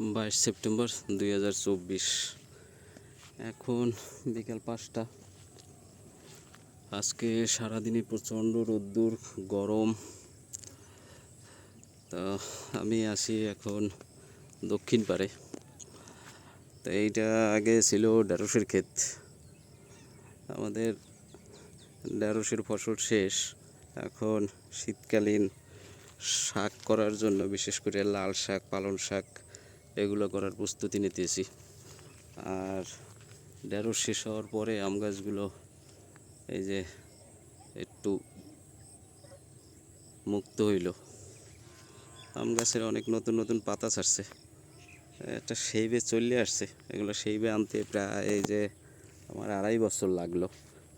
বাইশ সেপ্টেম্বর দুই হাজার চব্বিশ। এখন বিকাল পাঁচটা। আজকে সারাদিনই প্রচণ্ড রোদ্দুর, গরম। তা আমি আসি এখন দক্ষিণ পারে তো এইটা আগে ছিল ঢেঁড়সের ক্ষেত। আমাদের ঢেঁড়সের ফসল শেষ। এখন শীতকালীন শাক করার জন্য বিশেষ করে লাল শাক, পালং শাক এগুলো করার প্রস্তুতি নিতেছি। আর ঢেঁড়স শেষ হওয়ার পরে আম গাছগুলো এই যে একটু মুক্ত হইল। আম গাছের অনেক নতুন নতুন পাতা ছাড়ছে। একটা সেইবে চলে আসছে। এগুলো সেইবে আনতে প্রায় এই যে আমার আড়াই বছর লাগল।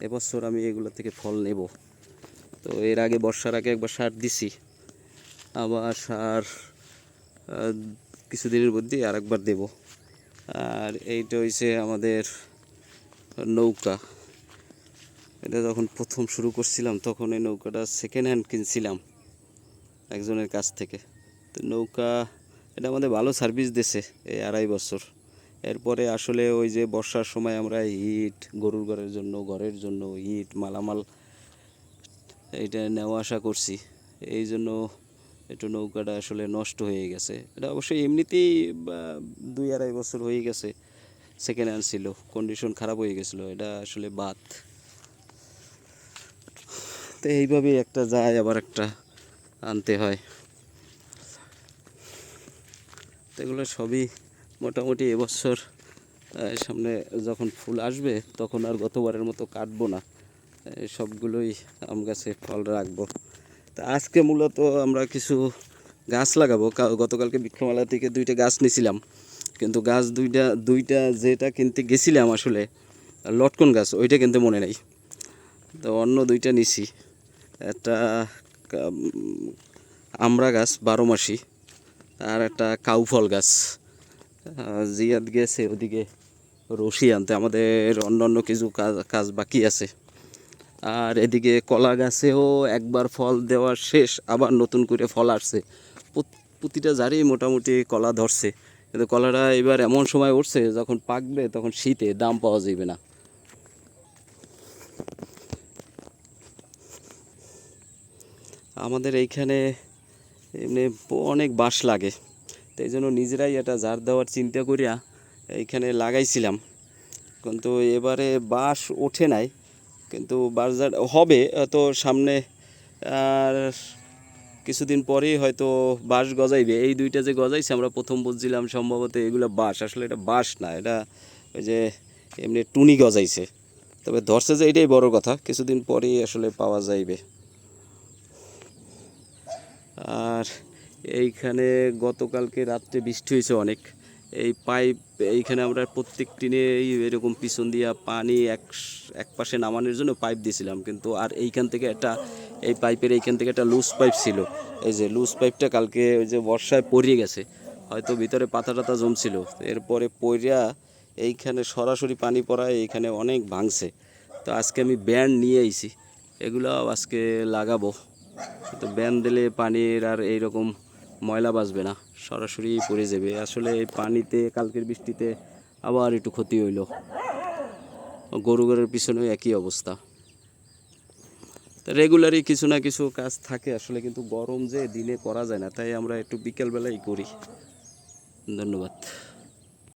এবছর আমি এগুলো থেকে ফল নেব। তো এর আগে বর্ষার আগে একবার সার দিছি। আবার সার কিছুদিনের মধ্যেই আর একবার দেব। আর এইটা হইছে আমাদের নৌকা। এটা যখন প্রথম শুরু করছিলাম, তখন এই নৌকাটা সেকেন্ড হ্যান্ড কিনছিলাম একজনের কাছ থেকে। তো নৌকা, এটা আমাদের ভালো সার্ভিস দিছে এই আড়াই বছর। এরপরে আসলে ওই যে বর্ষার সময় আমরা ইট, গরুর ঘরের জন্য ঘরের জন্য ইট, মালামাল, এইটা নেওয়া আসা করছি। এই জন্য একটু নৌকাটা আসলে নষ্ট হয়ে গেছে। এটা অবশ্যই এমনিতেই দুই আড়াই বছর হয়ে গেছে সেকেন্ড হ্যান্ড ছিল কন্ডিশন খারাপ হয়ে গেছিল, এটা আসলে বাদ। তো এইভাবেই একটা যায়, আবার একটা আনতে হয়। তো এগুলো সবই মোটামুটি এবছর সামনে যখন ফুল আসবে, তখন আর গতবারের মতো কাটবো না। সবগুলোই আম গাছে ফল রাখব। তা আজকে মূলত আমরা কিছু গাছ লাগাবো। গতকালকে বৃক্ষমেলা থেকে দুইটা গাছ নিয়েছিলাম কিন্তু গাছ দুইটা দুইটা যেটা কিনতে গেছিলাম আসলে, লটকন গাছ, ওইটা কিনতে মনে নেই। তো অন্য দুইটা নিছি। একটা আমরা গাছ, বারো মাসি, আর একটা কাউফল গাছ। জিয়াদ গেছে, ওদিকে রশি আনতে। আমাদের অন্য অন্য কিছু কাজ কাজ বাকি আছে। আর এদিকে কলা গাছেও একবার ফল দেওয়া শেষ, আবার নতুন করে ফল আসছে। প্রতিটা জারি মোটামুটি কলা ধরছে। কিন্তু কলাটা এবার এমন সময় উঠছে, যখন পাকবে তখন শীতে দাম পাওয়া যাবে না। আমাদের এইখানে এমনি অনেক বাঁশ লাগে। তো এই জন্য নিজেরাই এটা জার দেওয়ার চিন্তা করিয়া এইখানে লাগাইছিলাম। কিন্তু এবারে বাঁশ ওঠে নাই। কিন্তু বাজার হবে তো সামনে আর কিছুদিন পরেই হয়তো বাঁশ গজাইবে। এই দুইটা যে গজাইছে, আমরা প্রথম বুঝছিলাম সম্ভবত এগুলো বাঁশ। আসলে এটা বাঁশ না, এটা ওই যে এমনি টুনি গজাইছে। তবে ধরছে যে এটাই বড় কথা, কিছুদিন পরেই আসলে পাওয়া যাইবে। আর এইখানে গতকালকে রাত্রে বৃষ্টি হয়েছে অনেক। এই পাইপ, এইখানে আমরা প্রত্যেক টিনে এরকম পিছন দিয়া পানি এক এক পাশে নামানোর জন্য পাইপ দিয়েছিলাম কিন্তু আর এইখান থেকে একটা, এই পাইপের এইখান থেকে একটা লুজ পাইপ ছিল। এই যে লুজ পাইপটা কালকে ওই যে বর্ষায় পড়িয়ে গেছে। হয়তো ভিতরে পাতা টাতা জমছিল। এরপরে পড়িয়া এইখানে সরাসরি পানি পড়ায় এইখানে অনেক ভাঙছে। তো আজকে আমি ব্যান্ড নিয়ে আইছি। এগুলো আজকে লাগাবো। তো ব্যান দিলে পানির আর এইরকম ময়লা বাঁচবে না, সরাসরি পড়ে যাবে। আসলে পানিতে, কালকের বৃষ্টিতে আবার একটু ক্ষতি হইল। গরু গরুর পিছনেও একই অবস্থা। রেগুলারই কিছু না কিছু কাজ থাকে, আসলে কিন্তু গরম যে দিনে করা যায় না, তাই আমরা একটু বিকেলবেলাই করি। ধন্যবাদ।